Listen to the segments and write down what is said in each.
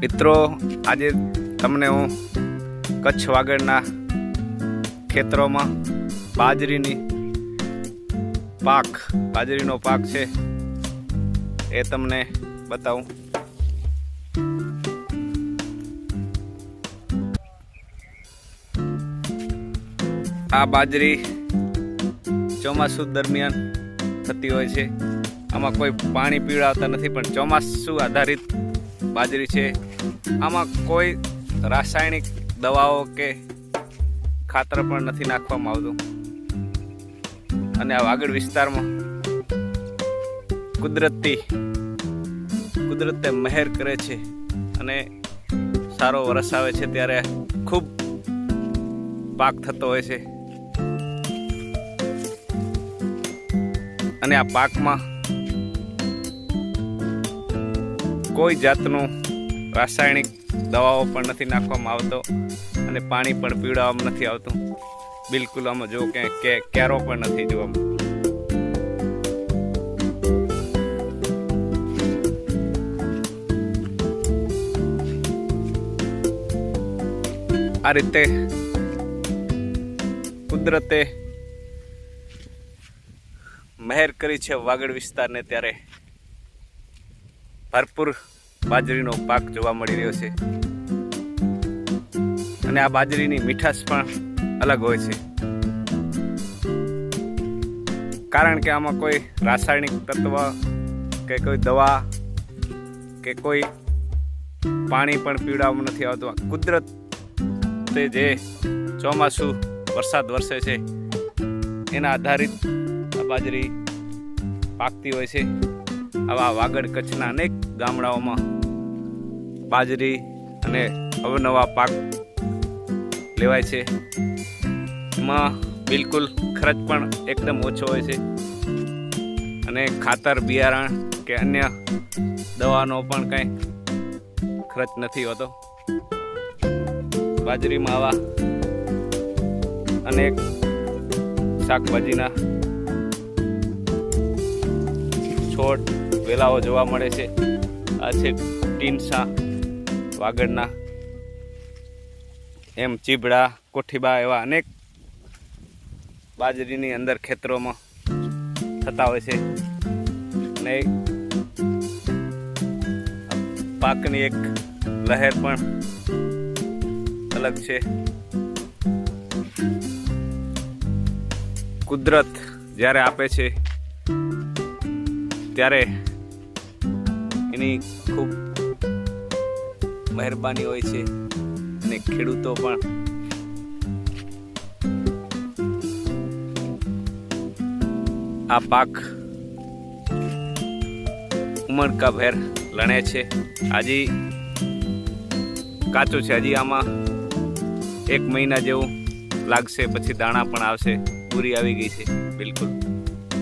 મિત્રો, આજે તમને હું કચ્છ વાગડના ખેતરોમાં બાજરીની પાક, બાજરીનો પાક છે એ તમને બતાવું. આ બાજરી ચોમાસું દરમિયાન થતી હોય છે. આમાં કોઈ પાણી પીવડાવતા નથી, પણ ચોમાસું આધારિત બાજરી છે. આમાં કોઈ રાસાયણિક દવાઓ કે ખાતર પણ નથી નાખવામાં આવતું. અને આ વાગડ વિસ્તારમાં કુદરતી, કુદરતે મહેર કરે છે અને સારો વરસ આવે છે ત્યારે ખૂબ પાક થતો હોય છે. અને આ પાકમાં કોઈ જાતનું રાસાયણિક દવાઓ પણ નથી નાખવામાં આવતો અને પાણી પણ પીવડાવવામાં નથી આવતું. બિલકુલ આમાં જો કે ક્યારો પણ નથી જોવામાં આ રીતે કુદરતે મહેર કરી છે વાગડ વિસ્તારને ત્યારે. ભરપૂર બાજરીનો પાક જોવા મળી રહ્યો છે. અને આ બાજરીની મીઠાશ પણ અલગ હોય છે. કારણ કે આમાં કોઈ રાસાયણિક તત્વ કે કોઈ દવા કે કોઈ પાણી પણ પીવડાવવામાં નથી આવતું. કુદરત તે જે ચોમાસું વરસાદ વરસે છે, એના આધારિત આ બાજરી પાકતી હોય છે. આવા વાગડ કચ્છના અનેક ગામડાઓમાં બાજરી અને અવનવા પાક લેવાય છે. એમાં બિલકુલ ખર્ચ પણ એકદમ ઓછો હોય છે. અને ખાતર, બિયારણ કે અન્ય દવાનો પણ કંઈ ખર્ચ નથી હોતો. બાજરીમાં આવા અનેક શાકભાજીના છોડ, વેલાઓ જોવા મળે છે. આ છે ટીનસા. વાગડના. એમ ચીબડા, કોઠીબા એવા અનેક બાજરીની અંદર ખેતરોમાં થતા હોય છે. અને પાકની એક લહેર પણ અલગ છે. કુદરત જ્યારે આપે છે, ત્યારે એની ખૂબ મહેરબાની હોય છે. અને ખેડૂતો પણ. આ પાક ઉમળકા ભેર લણે છે. હજી કાચું છે. હજી આમાં એક મહિના જેવું લાગશે. પછી દાણા પણ આવશે. પૂરી આવી ગઈ છે. બિલકુલ.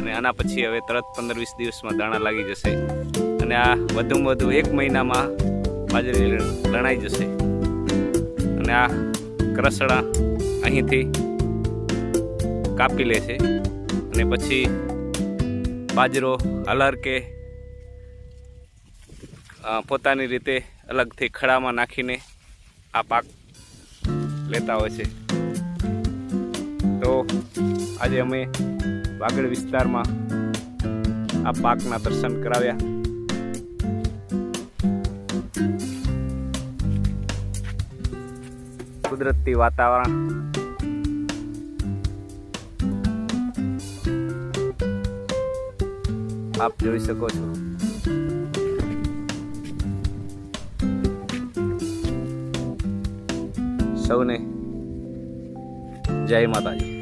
અને આના પછી હવે તરત પંદર વીસ દિવસમાં દાણા લાગી જશે. અને આ વધુમાં વધુ એક મહિનામાં બાજરી લણાઈ જશે. અને આ કરસડા અહીંથી કાપી લે છે. અને પછી બાજરો હલર કે પોતાની રીતે અલગથી ખડામાં નાખીને આ પાક લેતા હોય છે. તો આજે અમે વાગડ વિસ્તારમાં આ પાકના દર્શન કરાવ્યા. કુદરતી વાતાવરણ. આપ જોઈ શકો છો. સૌને જય માતાજી.